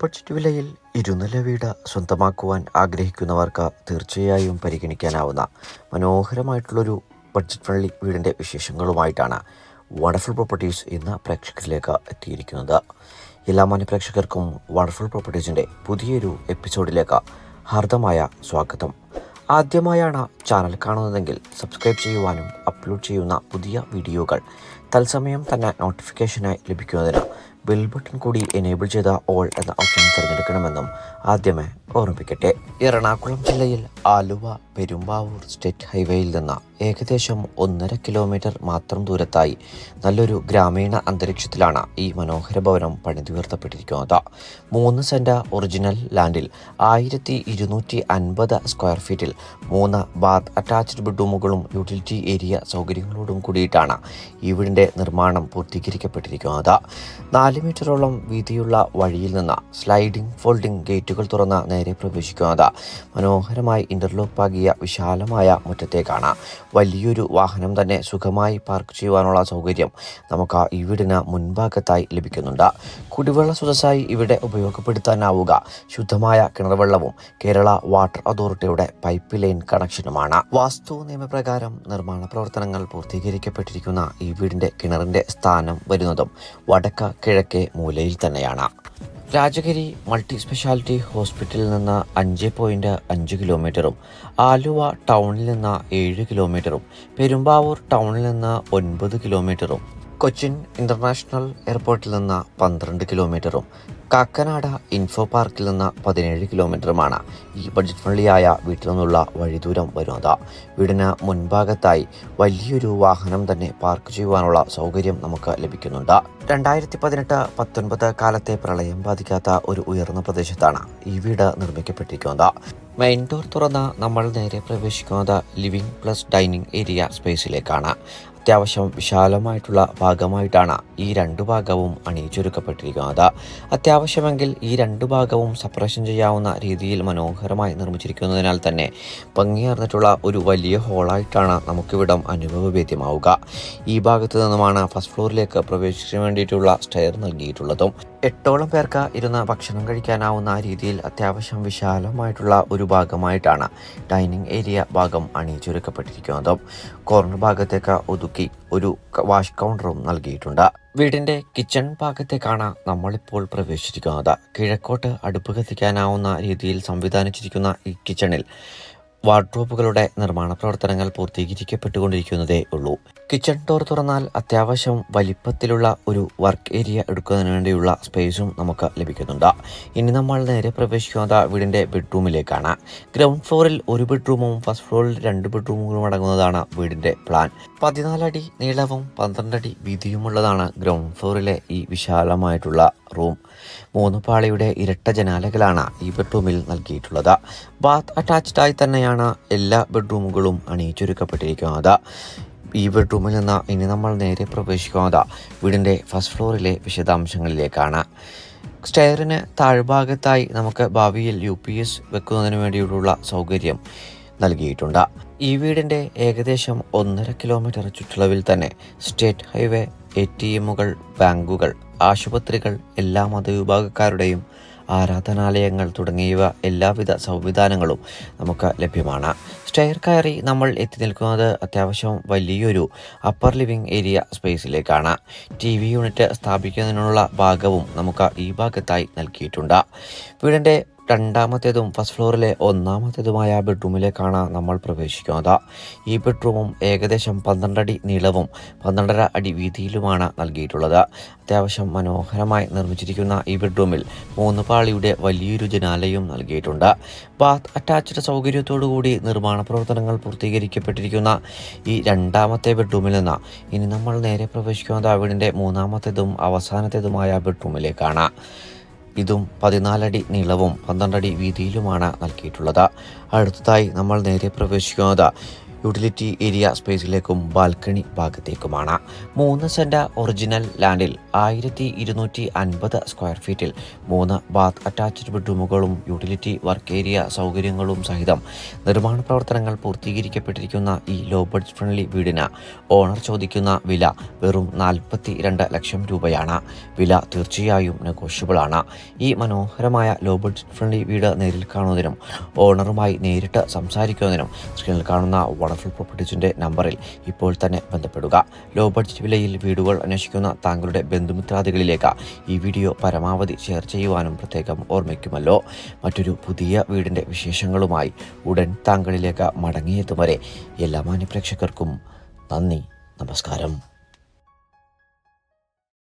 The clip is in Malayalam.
ബഡ്ജറ്റ് വിലയിൽ ഇരുനില വീട് സ്വന്തമാക്കുവാൻ ആഗ്രഹിക്കുന്നവർക്ക് തീർച്ചയായും പരിഗണിക്കാനാവുന്ന മനോഹരമായിട്ടുള്ളൊരു ബഡ്ജറ്റ് ഫ്രണ്ട്ലി വീടിന്റെ വിശേഷങ്ങളുമായിട്ടാണ് വണ്ടർഫുൾ പ്രോപ്പർട്ടീസ് ഇന്ന് പ്രേക്ഷകരിലേക്ക് എത്തിയിരിക്കുന്നത്. എല്ലാ മാന്യ പ്രേക്ഷകർക്കും വണ്ടർഫുൾ പ്രോപ്പർട്ടീസിന്റെ പുതിയൊരു എപ്പിസോഡിലേക്ക് ഹാർദമായ സ്വാഗതം. ആദ്യമായാണ് ചാനൽ കാണുന്നതെങ്കിൽ സബ്സ്ക്രൈബ് ചെയ്യുവാനും അപ്ലോഡ് ചെയ്യുന്ന പുതിയ വീഡിയോകൾ തത്സമയം തന്നെ നോട്ടിഫിക്കേഷനായി ലഭിക്കുന്നതിന് ബിൽ ബട്ടൺ കൂടി എനേബിൾ ചെയ്ത ഓൾ എന്ന ഓപ്ഷൻ തിരഞ്ഞെടുക്കണമെന്നും ആദ്യമേ ഓർമ്മിപ്പിക്കട്ടെ. എറണാകുളം ജില്ലയിൽ ആലുവ പെരുമ്പാവൂർ സ്റ്റേറ്റ് ഹൈവേയിൽ നിന്ന് ഏകദേശം ഒന്നര കിലോമീറ്റർ മാത്രം ദൂരത്തായി നല്ലൊരു ഗ്രാമീണ അന്തരീക്ഷത്തിലാണ് ഈ മനോഹര ഭവനം പണിതുയർത്തപ്പെട്ടിരിക്കുന്നത്. മൂന്ന് സെന്റ് ഒറിജിനൽ ലാൻഡിൽ ആയിരത്തി ഇരുന്നൂറ്റി അൻപത് സ്ക്വയർ ഫീറ്റിൽ മൂന്ന് ബാത്ത് അറ്റാച്ച്ഡ് ബെഡ്റൂമുകളും യൂട്ടിലിറ്റി ഏരിയ സൗകര്യങ്ങളോടും കൂടിയിട്ടാണ് ഈ വീടിന്റെ നിർമ്മാണം പൂർത്തീകരിക്കപ്പെട്ടിരിക്കുന്നത് നാല് മീറ്ററോളം വീതിയുള്ള വഴിയിൽ നിന്ന് സ്ലൈഡിംഗ് ഫോൾഡിംഗ് ഗേറ്റുകൾ തുറന്ന് നേരെ പ്രവേശിക്കുന്നത് മനോഹരമായി ഇന്റർലോക്ക് പാകിയ വിശാലമായ മുറ്റത്തേക്കാണ്. വലിയൊരു വാഹനം തന്നെ സുഖമായി പാർക്ക് ചെയ്യുവാനുള്ള സൗകര്യം നമുക്ക് ഈ വീടിന് മുൻഭാഗത്തായി ലഭിക്കുന്നുണ്ട്. കുടിവെള്ള സ്രോതസ്സായി ഇവിടെ ഉപയോഗപ്പെടുത്താനാവുക. ശുദ്ധമായ കിണർവെള്ളവും കേരള വാട്ടർ അതോറിറ്റിയുടെ പൈപ്പ് ലൈൻ കണക്ഷനുമാണ് വാസ്തു നിയമപ്രകാരം നിർമ്മാണ പ്രവർത്തനങ്ങൾ പൂർത്തീകരിക്കപ്പെട്ടിരിക്കുന്ന ഈ വീടിന്റെ കിണറിന്റെ സ്ഥാനം വരുന്നതും വടക്ക കിഴക്കേ മൂലയിൽ തന്നെയാണ്. രാജഗിരി മൾട്ടി സ്പെഷ്യാലിറ്റി ഹോസ്പിറ്റലിൽ നിന്ന് അഞ്ച് പോയിന്റ് അഞ്ച് കിലോമീറ്ററും ആലുവ ടൗണിൽ നിന്ന് ഏഴ് കിലോമീറ്ററും പെരുമ്പാവൂർ ടൗണിൽ നിന്ന് ഒൻപത് കിലോമീറ്ററും കൊച്ചിൻ ഇന്റർനാഷണൽ എയർപോർട്ടിൽ നിന്ന് പന്ത്രണ്ട് കിലോമീറ്ററും കാക്കനാട് ഇൻഫോ പാർക്കിൽ നിന്ന് പതിനേഴ് കിലോമീറ്ററുമാണ് ഈ ബഡ്ജറ്റ് ഫ്രണ്ട്ലിയായ വീട്ടിൽ നിന്നുള്ള വഴിദൂരം വരുന്നത്. വീടിന് മുൻഭാഗത്തായി വലിയൊരു വാഹനം തന്നെ പാർക്ക് ചെയ്യുവാനുള്ള സൗകര്യം നമുക്ക് ലഭിക്കുന്നുണ്ട്. രണ്ടായിരത്തി പതിനെട്ട് പത്തൊൻപത് കാലത്തെ പ്രളയം ബാധിക്കാത്ത ഒരു ഉയർന്ന പ്രദേശത്താണ് ഈ വീട് നിർമ്മിക്കപ്പെട്ടിരിക്കുന്നത്. മെയിൻ ഡോർ തുറന്ന് നമ്മൾ നേരെ പ്രവേശിക്കുന്നത് ലിവിംഗ് പ്ലസ് ഡൈനിങ് ഏരിയ സ്പേസിലേക്കാണ് അത്യാവശ്യം വിശാലമായിട്ടുള്ള ഭാഗമായിട്ടാണ് ഈ രണ്ടു ഭാഗവും അണിയിച്ചൊരുക്കപ്പെട്ടിരിക്കുന്നത്. അത്യാവശ്യമെങ്കിൽ ഈ രണ്ടു ഭാഗവും സപ്രഷൻ ചെയ്യാവുന്ന രീതിയിൽ മനോഹരമായി നിർമ്മിച്ചിരിക്കുന്നതിനാൽ തന്നെ ഭംഗിയേർന്നിട്ടുള്ള ഒരു വലിയ ഹോളായിട്ടാണ് നമുക്കിവിടം അനുഭവവേദ്യമാവുക. ഈ ഭാഗത്തു നിന്നുമാണ് ഫസ്റ്റ് ഫ്ലോറിലേക്ക് പ്രവേശിക്കാൻ വേണ്ടിയിട്ടുള്ള സ്റ്റെയർ നൽകിയിട്ടുള്ളതും എട്ടോളം പേർക്ക് ഇരുന്ന് ഭക്ഷണം കഴിക്കാനാവുന്ന രീതിയിൽ അത്യാവശ്യം വിശാലമായിട്ടുള്ള ഒരു ഭാഗമായിട്ടാണ് ഡൈനിങ് ഏരിയ ഭാഗം അണിയിച്ചൊരുക്കപ്പെട്ടിരിക്കുന്നത് കോർണർ ഭാഗത്തേക്ക് ഒതുക്കി ഒരു വാഷ് കൗണ്ടറും നൽകിയിട്ടുണ്ട്. വീടിന്റെ കിച്ചൺ ഭാഗത്തേക്കാണ് നമ്മളിപ്പോൾ പ്രവേശിച്ചിരിക്കുന്നത്. കിഴക്കോട്ട് അടുപ്പ് കത്തിക്കാനാവുന്ന രീതിയിൽ സംവിധാനിച്ചിരിക്കുന്ന ഈ കിച്ചണിൽ വാർഡ്രോബുകളുടെ നിർമ്മാണ പ്രവർത്തനങ്ങൾ പൂർത്തീകരിക്കപ്പെട്ടുകൊണ്ടിരിക്കുന്നതേ ഉള്ളൂ. കിച്ചൺ ഡോർ തുറന്നാൽ അത്യാവശ്യം വലിപ്പത്തിലുള്ള ഒരു വർക്ക് ഏരിയ എടുക്കുന്നതിന് വേണ്ടിയുള്ള സ്പേസും നമുക്ക് ലഭിക്കുന്നുണ്ട്. ഇനി നമ്മൾ നേരെ പ്രവേശിക്കുന്നത് വീടിന്റെ ബെഡ്റൂമിലേക്കാണ് ഗ്രൗണ്ട് ഫ്ലോറിൽ ഒരു ബെഡ്റൂമും ഫസ്റ്റ് ഫ്ലോറിൽ രണ്ട് ബെഡ്റൂമുകളും അടങ്ങുന്നതാണ് വീടിന്റെ പ്ലാൻ പതിനാലടി നീളവും പന്ത്രണ്ടടി വീതിയുമുള്ളതാണ് ഗ്രൗണ്ട് ഫ്ലോറിലെ ഈ വിശാലമായിട്ടുള്ള റൂം മൂന്ന് പാളിയുടെ ഇരട്ട ജനാലകളാണ് ഈ ബെഡ്റൂമിൽ നൽകിയിട്ടുള്ളത്. ബാത്ത് അറ്റാച്ച്ഡായി തന്നെയാണ് എല്ലാ ബെഡ്റൂമുകളും അണിയിച്ചൊരുക്കപ്പെട്ടിരിക്കുന്നത്. ഈ ബെഡ്റൂമിൽ നിന്ന് ഇനി നമ്മൾ നേരെ പ്രവേശിക്കുന്നത് വീടിന്റെ ഫസ്റ്റ് ഫ്ലോറിലെ വിശദാംശങ്ങളിലേക്കാണ്. സ്റ്റെയറിന് താഴ്ഭാഗത്തായി നമുക്ക് ഭാവിയിൽ യു പി എസ് വെക്കുന്നതിന് വേണ്ടിയുള്ള സൗകര്യം നൽകിയിട്ടുണ്ട്. ഈ വീടിന്റെ ഏകദേശം ഒന്നര കിലോമീറ്റർ ചുറ്റളവിൽ തന്നെ സ്റ്റേറ്റ് ഹൈവേ എ ടി എമ്മുകൾ ബാങ്കുകൾ ആശുപത്രികൾ എല്ലാ മതവിഭാഗക്കാരുടെയും ആരാധനാലയങ്ങൾ തുടങ്ങിയവ എല്ലാവിധ സംവിധാനങ്ങളും നമുക്ക് ലഭ്യമാണ്. സ്റ്റെയർ കയറി നമ്മൾ എത്തി നിൽക്കുന്നത് അത്യാവശ്യം വലിയൊരു അപ്പർ ലിവിംഗ് ഏരിയ സ്പേസിലേക്കാണ് ടി വി യൂണിറ്റ് സ്ഥാപിക്കുന്നതിനുള്ള ഭാഗവും നമുക്ക് ഈ ഭാഗത്തായി നൽകിയിട്ടുണ്ട്. വീടിന്റെ രണ്ടാമത്തേതും ഫസ്റ്റ് ഫ്ലോറിലെ ഒന്നാമത്തേതുമായ ബെഡ്റൂമിലേക്കാണ് നമ്മൾ പ്രവേശിക്കുന്നത്. ഈ ബെഡ്റൂമും ഏകദേശം പന്ത്രണ്ടടി നീളവും പന്ത്രണ്ടര അടി വീതിയിലുമാണ് നൽകിയിട്ടുള്ളത്. അത്യാവശ്യം മനോഹരമായി നിർമ്മിച്ചിരിക്കുന്ന ഈ ബെഡ്റൂമിൽ മൂന്ന് പാളിയുടെ വലിയൊരു ജനാലയും നൽകിയിട്ടുണ്ട്. ബാത്ത് അറ്റാച്ച്ഡ് സൗകര്യത്തോടുകൂടി നിർമ്മാണ പ്രവർത്തനങ്ങൾ പൂർത്തീകരിക്കപ്പെട്ടിരിക്കുന്ന ഈ രണ്ടാമത്തെ ബെഡ്റൂമിൽ നിന്ന് ഇനി നമ്മൾ നേരെ പ്രവേശിക്കുന്നത് വീടിന്റെ മൂന്നാമത്തേതും അവസാനത്തേതുമായ ബെഡ്റൂമിലേക്കാണ് ഇതും പതിനാലടി നീളവും പന്ത്രണ്ടടി വീതിയിലുമാണ് നൽകിയിട്ടുള്ളത്. അടുത്തതായി നമ്മൾ നേരെ പ്രവേശിക്കുന്നത് യൂട്ടിലിറ്റി ഏരിയ സ്പേസിലേക്കും ബാൽക്കണി ഭാഗത്തേക്കുമാണ്. മൂന്ന് സെന്റ ഒറിജിനൽ ലാൻഡിൽ ആയിരത്തി ഇരുന്നൂറ്റി അൻപത് സ്ക്വയർ ഫീറ്റിൽ മൂന്ന് ബാത്ത് അറ്റാച്ച്ഡ് ബെഡ്റൂമുകളും യൂട്ടിലിറ്റി വർക്ക് ഏരിയ സൗകര്യങ്ങളും സഹിതം നിർമ്മാണ പ്രവർത്തനങ്ങൾ പൂർത്തീകരിക്കപ്പെട്ടിരിക്കുന്ന ഈ ലോ ബഡ്ജറ്റ് ഫ്രണ്ട്ലി വീടിന് ഓണർ ചോദിക്കുന്ന വില വെറും നാൽപ്പത്തി രണ്ട് ലക്ഷം രൂപയാണ്. വില തീർച്ചയായും നെഗോഷ്യബിളാണ് ഈ മനോഹരമായ ലോ ബഡ്ജറ്റ് ഫ്രണ്ട്ലി വീട് നേരിൽ കാണുന്നതിനും ഓണറുമായി നേരിട്ട് സംസാരിക്കുന്നതിനും സ്ക്രീനിൽ കാണുന്ന വണ്ടർഫുൾ പ്രോപ്പർട്ടീസിന്റെ നമ്പറിൽ ഇപ്പോൾ തന്നെ ബന്ധപ്പെടുക. ലോ ബഡ്ജറ്റ് വിലയിൽ വീടുകൾ അന്വേഷിക്കുന്ന താങ്കളുടെ ബന്ധുമിത്രാദികളിലേക്ക് ഈ വീഡിയോ പരമാവധി ഷെയർ ചെയ്യുവാനും പ്രത്യേകം ഓർമ്മിക്കുമല്ലോ. മറ്റൊരു പുതിയ വീടിന്റെ വിശേഷങ്ങളുമായി ഉടൻ താങ്കളിലേക്ക് മടങ്ങിയെത്തും വരെ എല്ലാ മാന്യപ്രേക്ഷകർക്കും നന്ദി നമസ്കാരം.